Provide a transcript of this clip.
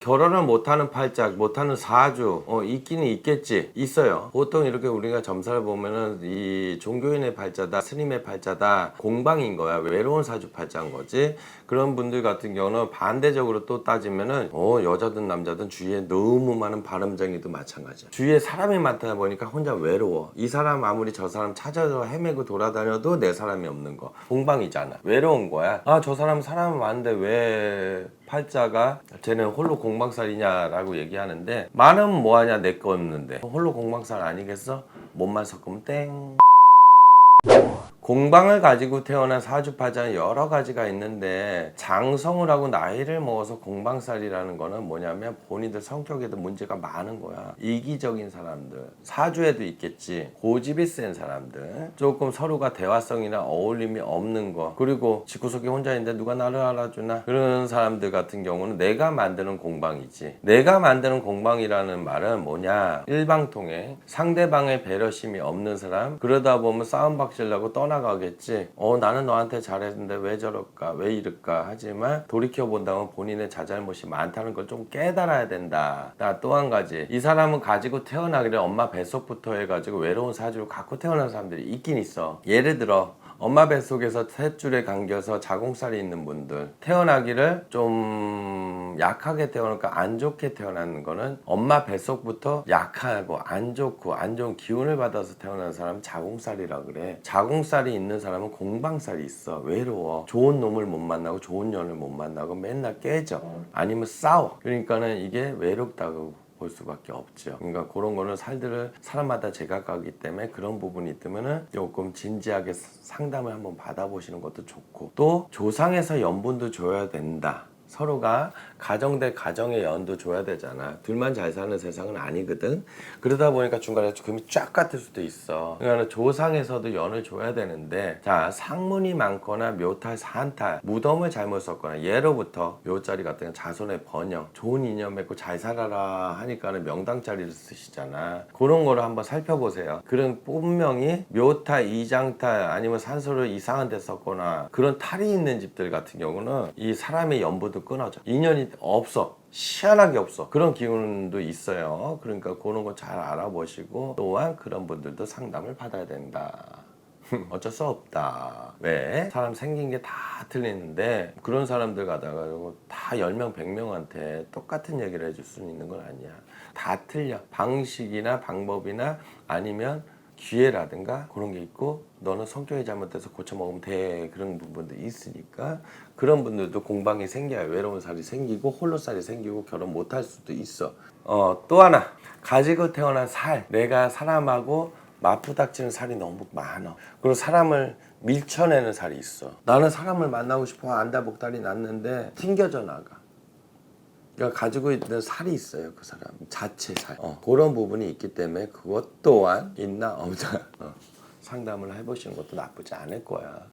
결혼을 못하는 팔짝, 못하는 사주, 어, 있기는 있겠지. 있어요. 보통 이렇게 우리가 점사를 보면은 이 종교인의 팔자다, 스님의 팔자다, 공방인 거야. 외로운 사주 팔자인 거지. 그런 분들 같은 경우는 반대적으로 또 따지면은, 어, 여자든 남자든 주위에 너무 많은 바람쟁이도 마찬가지야. 주위에 사람이 많다 보니까 혼자 외로워. 이 사람 아무리 저 사람 찾아서 헤매고 돌아다녀도 내 사람이 없는 거. 공방이잖아. 외로운 거야. 아, 저 사람 사람 많은데 왜 팔자가 쟤는 홀로 공방살이냐라고 얘기하는데 많으면 뭐하냐 내 거 없는데 홀로 공방살 아니겠어? 몸만 섞으면 땡 공방을 가지고 태어난 사주파자는 여러 가지가 있는데 장성을 하고 나이를 먹어서 공방살이라는 거는 뭐냐면 본인들 성격에도 문제가 많은 거야. 이기적인 사람들 사주에도 있겠지. 고집이 센 사람들. 조금 서로가 대화성이나 어울림이 없는 거. 그리고 집구석에 혼자 있는데 누가 나를 알아주나? 그런 사람들 같은 경우는 내가 만드는 공방이지. 내가 만드는 공방이라는 말은 뭐냐? 일방통행 상대방의 배려심이 없는 사람. 그러다 보면 싸움 박질나고 떠나 가겠지? 어 나는 너한테 잘했는데 왜 저럴까? 왜 이럴까? 하지만 돌이켜 본다면 본인의 자잘못이 많다는 걸 좀 깨달아야 된다. 나 또 한 가지. 이 사람은 가지고 태어나기를 엄마 뱃속부터 해가지고 외로운 사주를 갖고 태어난 사람들이 있긴 있어. 예를 들어 엄마 뱃속에서 셋줄에 감겨서 자궁살이 있는 분들 태어나기를 좀 약하게 태어나니까 안 좋게 태어나는 거는 엄마 뱃속부터 약하고 안 좋고 안 좋은 기운을 받아서 태어난 사람은 자궁살이라 그래. 자궁살이 있는 사람은 공방살이 있어. 외로워. 좋은 놈을 못 만나고 좋은 년을 못 만나고 맨날 깨져. 아니면 싸워. 그러니까는 이게 외롭다고 볼 수밖에 없죠. 그러니까 그런 거는 살들을 사람마다 제각각이기 때문에 그런 부분이 있다면은 조금 진지하게 상담을 한번 받아보시는 것도 좋고 또 조상에서 연분도 줘야 된다. 서로가 가정 대 가정의 연도 줘야 되잖아. 둘만 잘 사는 세상은 아니거든. 그러다 보니까 중간에 금이 쫙 같을 수도 있어. 그러니까 조상에서도 연을 줘야 되는데, 자 상문이 많거나 묘탈, 산탈, 무덤을 잘못 썼거나 예로부터 묘자리 같은 건 자손의 번영, 좋은 인연 맺고 잘 살아라 하니까는 명당 자리를 쓰시잖아. 그런 거를 한번 살펴보세요. 그런 분명히 묘탈, 이장탈 아니면 산소를 이상한 데 썼거나 그런 탈이 있는 집들 같은 경우는 이 사람의 연부도 끊어져. 인연이 없어. 희한하게 없어. 그런 기운도 있어요. 그러니까 그런 거 잘 알아보시고 또한 그런 분들도 상담을 받아야 된다. 어쩔 수 없다. 왜? 사람 생긴 게 다 틀리는데 그런 사람들 가다가 다 10명, 100명한테 똑같은 얘기를 해줄 수는 있는 건 아니야. 다 틀려. 방식이나 방법이나 아니면 기회라든가 그런 게 있고 너는 성격이 잘못돼서 고쳐 먹으면 돼. 그런 부분도 있으니까 그런 분들도 공방이 생겨야 외로운 살이 생기고 홀로 살이 생기고 결혼 못 할 수도 있어. 어 또 하나. 가지고 태어난 살. 내가 사람하고 맞부닥치는 살이 너무 많아. 그리고 사람을 밀쳐내는 살이 있어. 나는 사람을 만나고 싶어. 안다 목다리 났는데 튕겨져 나가 그러니까 가지고 있는 살이 있어요 그 사람. 자체 살. 어, 그런 부분이 있기 때문에 그것 또한 있나 없나. 어, 상담을 해보시는 것도 나쁘지 않을 거야